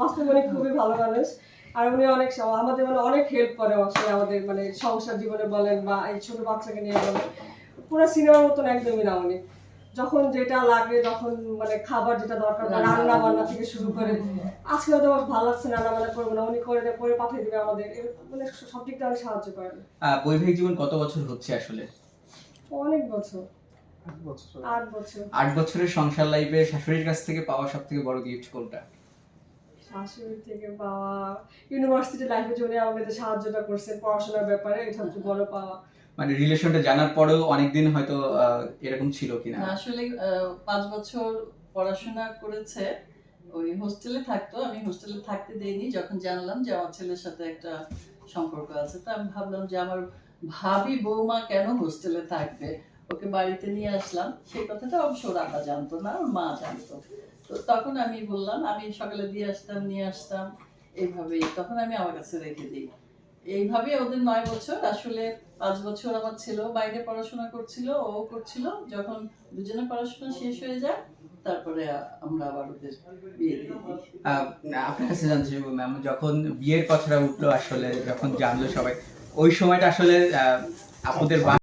বাস্তবে উনি খুবই ভালো মানুষ। আর উনি অনেক সব- আমাদের মানে অনেক হেল্প করে আসলে আমাদের মানে সংসার জীবনে বলেন বা এই ছোট বাচ্চাকে নিয়ে বলেন। পুরো সিনেমার মতন একদমই না উনি। যখন যেটা লাগে যখন মানে খাবার যেটা দরকার রান্না। বান্না থেকে শুরু করে। আজকে হয়তো আমার ভালো লাগছে রান্না বান্না করব না উনি করে করে পাঠিয়ে দেবে আমাদের। মানে সব দিক সাহায্য করেন বৈবাহিক জীবন কত বছর হচ্ছে আসলে? অনেক বছর। আট বছর। আট বছর। আট বছরের সংসার লাইফে শাশুড়ির কাছ থেকে পাওয়া সব থেকে বড় গিফট কোনটা? শাশুড়ি থেকে পাওয়া ইউনিভার্সিটি লাইফে উনি আমাকে সাহায্যটা করছেন পড়াশোনার ব্যাপারে এটা সবচেয়ে বড় পাওয়া। মানে রিলেশনটা জানার পরেও অনেকদিন হয়তো এরকম ছিল কিনা? আসলে পাঁচ বছর পড়াশোনা করেছে ওই হোস্টেলে থাকতো আমি হোস্টেলে থাকতে দেইনি যখন জানলাম যে আমার ছেলের সাথে একটা সম্পর্ক আছে তো আমি ভাবলাম যে আমার ভাবি বৌমা কেন হোস্টেলে থাকবে? ওকে বাড়িতে নিয়ে আসলাম। সেই কথাটা অবশ্য আব্বা জানতো না ওর মা জানতো। তো তখন আমি বললাম আমি সকালে দিয়ে আসতাম নিয়ে আসতাম এইভাবেই। তখন আমি আমার কাছে রেখে দিই। এইভাবে ওদের নয় বছর। আসলে পাঁচ বছর আমার ছিল বাইরে পড়াশোনা করছিল ও করছিল। যখন দুজনে পড়াশোনা শেষ হয়ে যায় তারপরে আমরা আবার ওদের বিয়ে আপনার কাছে জানতে ম্যাম যখন বিয়ের কথাটা উঠল আসলে যখন জানলো সবাই ওই সময়টা আসলে আহ, আপুদের